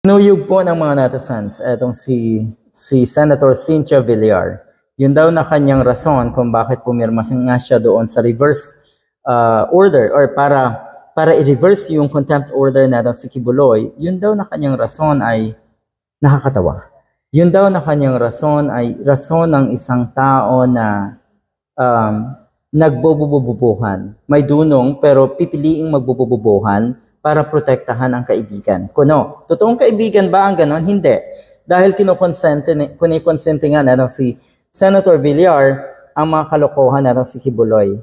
Nuyog po ng mga netizens etong si si Senator Cynthia Villar. Yun daw na kanyang rason kung bakit pumirma nga siya doon sa reverse uh, order or para para i-reverse yung contempt order na si Kibuloy. Yun daw na kanyang rason ay nakakatawa. Yun daw na kanyang rason ay rason ng isang tao na um, nagbobobobohan. May dunong pero pipiliing magbobobohan para protektahan ang kaibigan. Kuno, totoong kaibigan ba ang ganon? Hindi. Dahil kinukonsente, ni- kunikonsente nga na si Senator Villar ang mga kalokohan na si Kibuloy.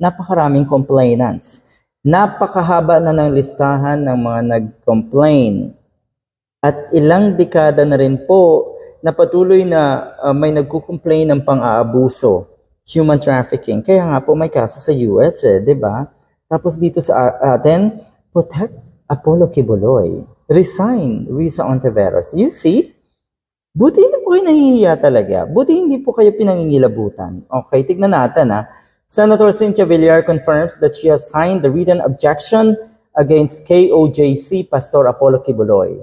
Napakaraming complainants. Napakahaba na ng listahan ng mga nag-complain. At ilang dekada na rin po na patuloy na uh, may nagkukomplain ng pang-aabuso, human trafficking. Kaya nga po may kaso sa US, eh, di ba? Tapos dito sa atin, protect Apollo Kibuloy. Resign Risa Ontiveros. You see? Buti hindi po kayo nahihiya talaga. Buti hindi po kayo pinangingilabutan. Okay, tignan natin ha. Senator Cynthia Villar confirms that she has signed the written objection against KOJC Pastor Apollo Kibuloy.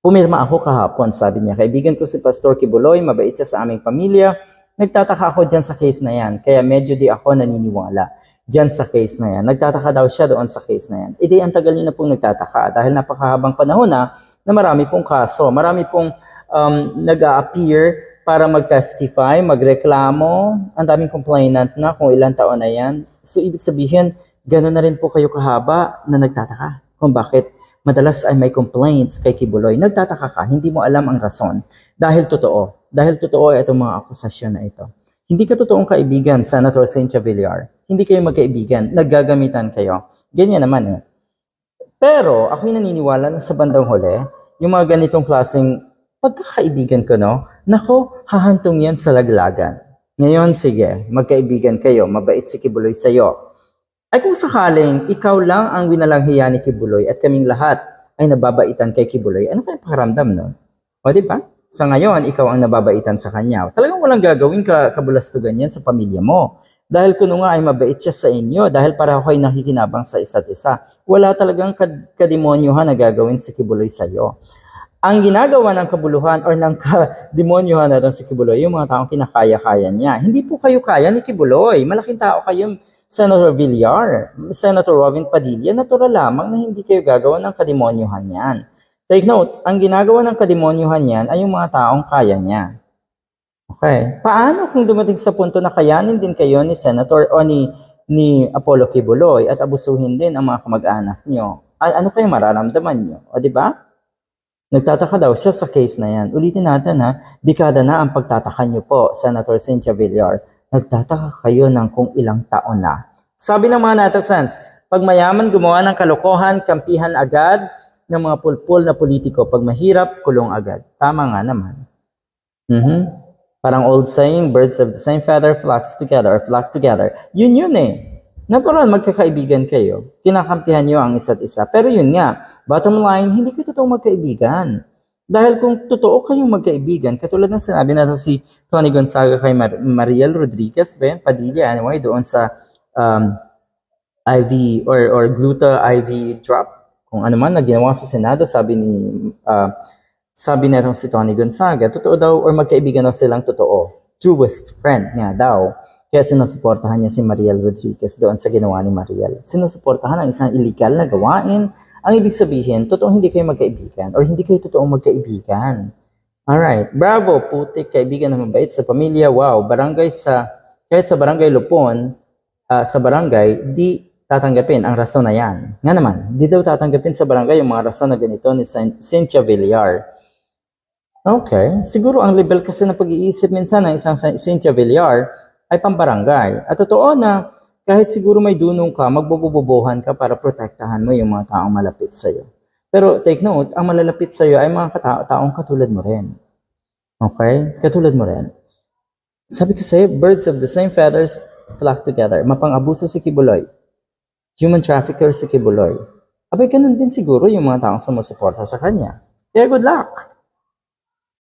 Pumirma ako kahapon, sabi niya. Kaibigan ko si Pastor Kibuloy, mabait siya sa aming pamilya. Nagtataka ako dyan sa case na yan, kaya medyo di ako naniniwala dyan sa case na yan. Nagtataka daw siya doon sa case na yan. E di, ang tagal niya na pong nagtataka dahil napakahabang panahon na na marami pong kaso, marami pong um, nag-a-appear para mag-testify, magreklamo. Ang daming complainant na kung ilang taon na yan. So, ibig sabihin, gano'n na rin po kayo kahaba na nagtataka kung bakit madalas ay may complaints kay Kibuloy. Nagtataka ka, hindi mo alam ang rason. Dahil totoo. Dahil totoo itong mga akusasyon na ito. Hindi ka totoong kaibigan, Senator Cynthia Villar. Hindi kayo magkaibigan. Naggagamitan kayo. Ganyan naman eh. Pero ako'y naniniwala na sa bandang huli, yung mga ganitong klaseng pagkakaibigan ko, no? Nako, hahantong yan sa laglagan. Ngayon, sige, magkaibigan kayo, mabait si Kibuloy sa'yo. Ay kung sakaling ikaw lang ang winalanghiya ni Kibuloy at kaming lahat ay nababaitan kay Kibuloy, ano kaya pakiramdam nun? O di ba? Sa ngayon, ikaw ang nababaitan sa kanya. Talagang walang gagawin ka kabulastugan yan sa pamilya mo. Dahil kuno nga ay mabait siya sa inyo, dahil para kayo nakikinabang sa isa't isa. Wala talagang kad- kademonyuhan na gagawin si Kibuloy sa'yo. Ang ginagawa ng kabuluhan or ng kademonyuhan na si Kibuloy, yung mga taong kinakaya-kaya niya. Hindi po kayo kaya ni Kibuloy. Malaking tao kayo, Senator Villar, Senator Robin Padilla. Natural lamang na hindi kayo gagawa ng kademonyuhan yan. Take note, ang ginagawa ng kademonyuhan yan ay yung mga taong kaya niya. Okay. Paano kung dumating sa punto na kayanin din kayo ni Senator o ni, ni Apollo Kibuloy at abusuhin din ang mga kamag-anak nyo? Ano kayo mararamdaman nyo? O di ba? Nagtataka daw siya sa case na yan. Ulitin natin ha, dekada na ang pagtataka nyo po, Senator Cynthia Villar. Nagtataka kayo ng kung ilang taon na. Sabi ng mga netizens, pag mayaman gumawa ng kalokohan, kampihan agad ng mga pulpul na politiko. Pag mahirap, kulong agad. Tama nga naman. Mhm. Parang old saying, birds of the same feather flocks together or flock together. Yun yun eh. Natural, magkakaibigan kayo. Kinakampihan nyo ang isa't isa. Pero yun nga, bottom line, hindi kayo totoong magkaibigan. Dahil kung totoo kayong magkaibigan, katulad ng sinabi natin si Tony Gonzaga kay Mar- Mariel Rodriguez, ba yan? Padilla, anyway, doon sa um, IV or, or gluta IV drop. Kung ano man na ginawa sa Senado, sabi ni uh, sabi na si Tony Gonzaga, totoo daw or magkaibigan daw silang totoo. Truest friend nga daw. Kaya sinusuportahan niya si Mariel Rodriguez doon sa ginawa ni Mariel. Sinusuportahan ang isang illegal na gawain. Ang ibig sabihin, totoo hindi kayo magkaibigan or hindi kayo totoong magkaibigan. Alright, bravo, putik, kaibigan na mabait sa pamilya. Wow, barangay sa, kahit sa barangay Lupon, ah, sa barangay, di tatanggapin ang rason na yan. Nga naman, di daw tatanggapin sa barangay yung mga rason na ganito ni Cyn- Cynthia Villar. Okay, siguro ang level kasi ng pag-iisip minsan ng isang Cynthia Villar ay pambarangay. At totoo na kahit siguro may dunong ka, magbobobobohan ka para protektahan mo yung mga taong malapit sa'yo. Pero take note, ang malalapit sa'yo ay mga kata- taong katulad mo rin. Okay? Katulad mo rin. Sabi kasi, birds of the same feathers flock together. Mapang-abuso si Kibuloy. Human trafficker si Kibuloy. Abay, ganun din siguro yung mga taong sumusuporta sa kanya. Kaya good luck!